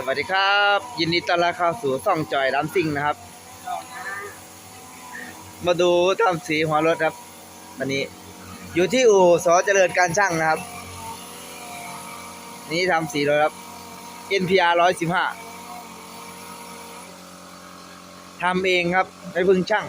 สวัสดีครับ ยินดีต้อนรับเข้าสู่ซ่องจอยดัมซิ่งนะครับ มาดูทำสีหัวรถครับ วันนี้ อยู่ที่อู่สอเจริญการช่างนะครับ นี่ทำสีรถครับ NPR 115ทำเองครับไม่พึ่งช่าง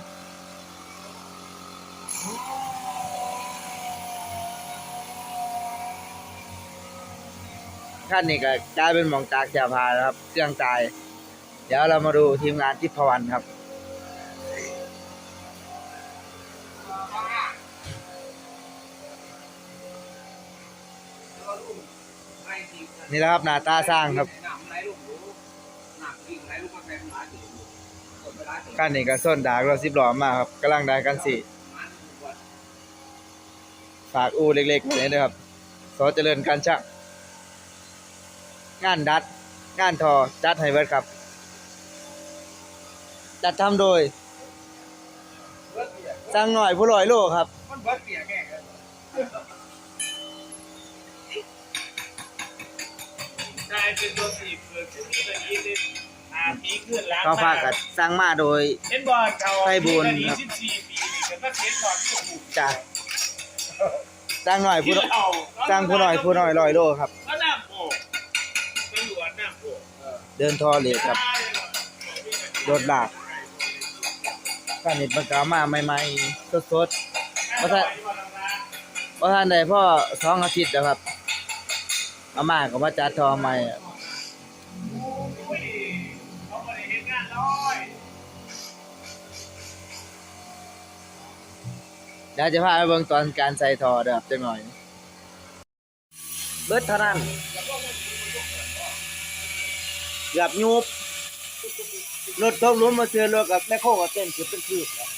ขั้นนี้ก็กลายเป็นหมองตากเสียพาแล้วครับ เครื่องตาย เดี๋ยวเรามาดูทีมงานทิพวรรณครับนี่แหละครับหนาตาสร้างครับขั้นนี้ก็ส้นดากเราสิบหลอมมาครับกำลังได้กันสิฝากอูเล็กๆไว้เลยนะครับสอเจริญการช่าง งานดัด งานทอจัดให้เบิดครับ จัดทำโดยสั่งหน่อยผู้ลอยโลครับมันเบิดเปียกแก่ได้เป็นตัวสีเกิดขึ้นที่ตะกี้เลยอ่าปีขึ้นล้าก็ฝากกับสั่งมาโดยเห็นบอลเขาไพบูลครับสิบสี่ปีนี่เป็นนักเห็นบอลที่ถูกจ้ะสั่งหน่อยผู้ที่อางผู้หน่อยผู้หน่อยลอยโลครับ ก็น้ำโผล่ตำรวจน้ำโผล่ เดินทอเลทครับรถลากการนิดประกามาใหม่ๆสดๆว่าะท่านว่าะท่านใดพ่อสองอาทิตย์แล้วครับอามาก็มาจัดทอใหม่เดี๋ยวจะพาไปเบิ่งตอนการใส่ทอเด้อครับจังหน่อย เบิดเท่านั้น เกือบยุบรถตกหลุมมาเจอรถกับแม่โคกับเต้นคือเป็นคืบแล้ว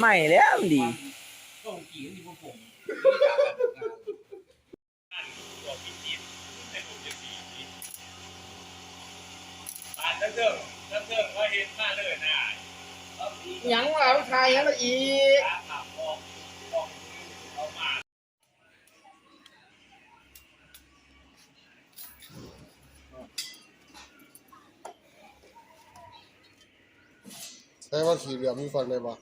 ไม่แล้วมันดีต้อ กี่ที่พวกผมตัวพี่จิ๊บแต่ผมจะสีปานเติมเติมเติมว่าเห็นมาเลยนะยังว่าผู้ชายยังละอีกขาขับออกออกเอามาใช่ว่าขี่เหลือมีฟันเลยปะ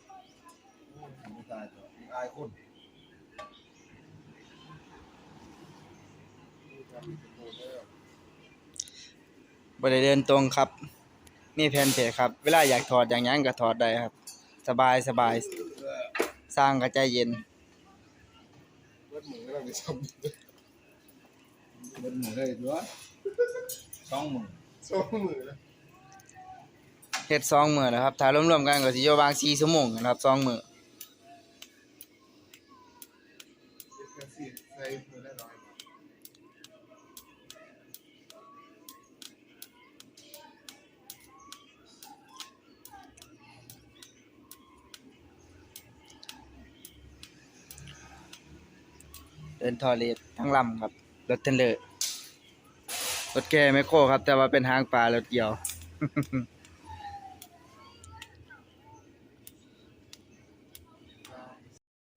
บริเดินตรงครับ มีแผ่นเพจครับ เวลาอยากถอดอย่างยังก็ถอดได้ครับ สบายสบายสร้างกระใจเย็นรถหมูกำลังไปซ่อมรถหมูได้ด้วยสองหมื่นซ่อมมือแล้วเฮ็ดสองมื้อแล้วครับถ้ารวมๆกันก็สิอยู่ประมาณ4ชั่วโมงนะครับสองมื้อ อได้ร้อยเดินทอเลททั้งลำครับ รถเทนเลอร์รถแกไมโครครับ แต่ว่าเป็นหางปลารถเกี่ยว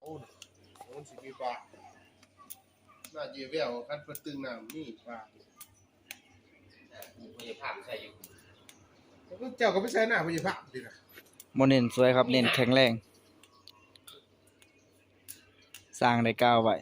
โอ้โหสิมีปลาหน้าเยี่ยวแววคัดประตึงน้ำนี่ปลาพยาภาพใช่อยู่แล้วก็เจ้าก็ไม่ใช่หน้าพยาภาพดินะโมเน้นสวยครับ เน้นแข็งแรง สร้างได้ก้าวไว้